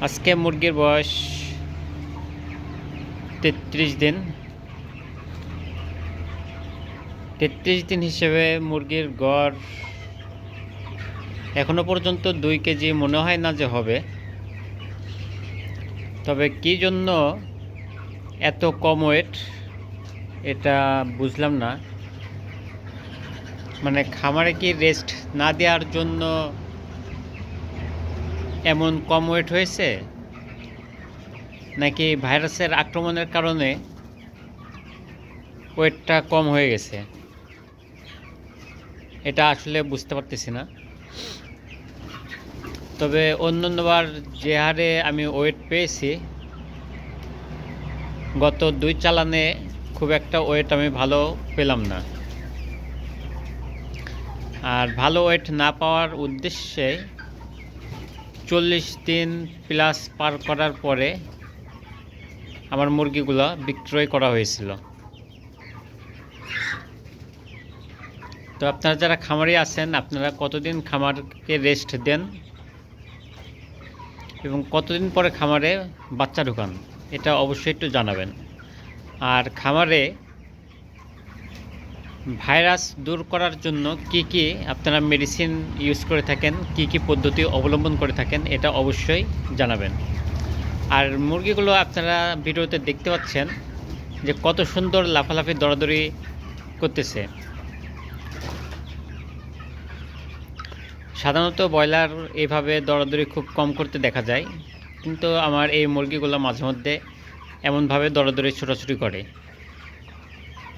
আজকে মুরগির বয়স তেত্রিশ দিন। তেত্রিশ দিন হিসেবে মুরগির গড় এখনও পর্যন্ত দুই কেজি মনে হয় না যে হবে। তবে কী জন্য এত কম ওয়েট এটা বুঝলাম না। মানে খামারে কি রেস্ট না দেওয়ার জন্য এমন কম ওয়েট হয়েছে? নাকি ভাইরাসের আক্রমণের কারণে ওয়েটটা কম হয়ে গেছে? এটা আসলে বুঝতে পারতেছি না। তবে অন্যান্যবার যে হারে আমি ওয়েট পেয়েছি, গত দুই চালানে খুব একটা ওয়েট আমি ভালো পেলাম না। আর ভালো ওয়েট না পাওয়ার উদ্দেশ্যে চল্লিশ দিন প্লাস পার করার পরে আমার মুরগিগুলো বিক্রয় করা হয়েছিল। তো আপনারা যারা খামারি আছেন, আপনারা কতদিন খামারকে রেস্ট দেন এবং কতদিন পরে খামারে বাচ্চা ঢুকান, এটা অবশ্যই একটু জানাবেন। আর খামারে ভাইরাস দূর করার জন্য কি কি আপনারা মেডিসিন ইউজ করে থাকেন, কি কি পদ্ধতি অবলম্বন করে থাকেন, এটা অবশ্যই জানাবেন। আর মুরগিগুলো আপনারা ভিডিওতে দেখতে পাচ্ছেন যে কত সুন্দর লাফালাফি, দরাদরি করতেছে। সাধারণত ব্রয়লার এইভাবে দরাদরি খুব কম করতে দেখা যায়, কিন্তু আমার এই মুরগিগুলো মাঝে মধ্যে এমনভাবে দরাদরি ছোটাছুটি করে।